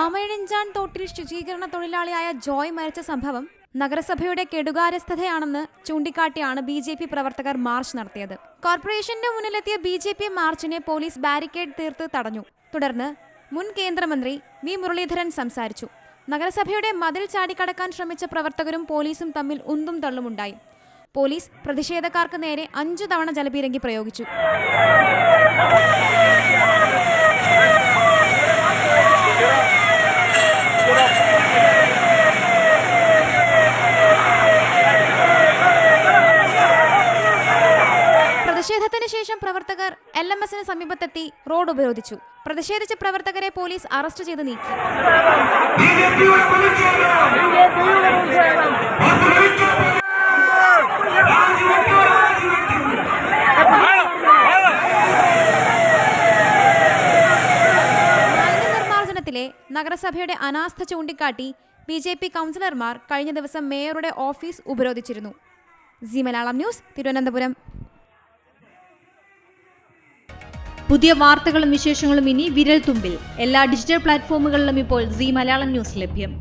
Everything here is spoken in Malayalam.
ആമയിഴഞ്ചാൻ തോട്ടിൽ ശുചീകരണ തൊഴിലാളിയായ ജോയ് മരിച്ച സംഭവം നഗരസഭയുടെ കെടുകാര്യസ്ഥതയാണെന്ന് ചൂണ്ടിക്കാട്ടിയാണ് ബി ജെ പി പ്രവർത്തകർ മാർച്ച് നടത്തിയത്. കോർപ്പറേഷന്റെ മുന്നിലെത്തിയ ബി ജെ പി മാർച്ചിനെ പോലീസ് ബാരിക്കേഡ് തീർത്ത് തടഞ്ഞു. തുടർന്ന് മുൻ കേന്ദ്രമന്ത്രി വി മുരളീധരൻ സംസാരിച്ചു. നഗരസഭയുടെ മതിൽ ചാടിക്കടക്കാൻ ശ്രമിച്ച പ്രവർത്തകരും പോലീസും തമ്മിൽ ഉന്തും തള്ളുമുണ്ടായി. പോലീസ് പ്രതിഷേധക്കാർക്ക് നേരെ അഞ്ചു തവണ ജലപീരങ്കി പ്രയോഗിച്ചു. പ്രതിഷേധത്തിന് ശേഷം പ്രവർത്തകർ എൽ എം എസിന് സമീപത്തെത്തി റോഡ് ഉപരോധിച്ചു. പ്രതിഷേധിച്ച പ്രവർത്തകരെ പോലീസ് അറസ്റ്റ് ചെയ്ത് നീക്കി. നിർമ്മാർജനത്തിലെ നഗരസഭയുടെ അനാസ്ഥ ചൂണ്ടിക്കാട്ടി ബി ജെ പി കൗൺസിലർമാർ കഴിഞ്ഞ ദിവസം മേയറുടെ office ഉപരോധിച്ചിരുന്നു. Zee Malayalam news Thiruvananthapuram. പുതിയ വാർത്തകളും വിശേഷങ്ങളും ഇനി വിരൽ തുമ്പിൽ എല്ലാ ഡിജിറ്റൽ പ്ലാറ്റ്ഫോമുകളിലും ഇപ്പോൾ സി മലയാളം ന്യൂസ് ലഭ്യം.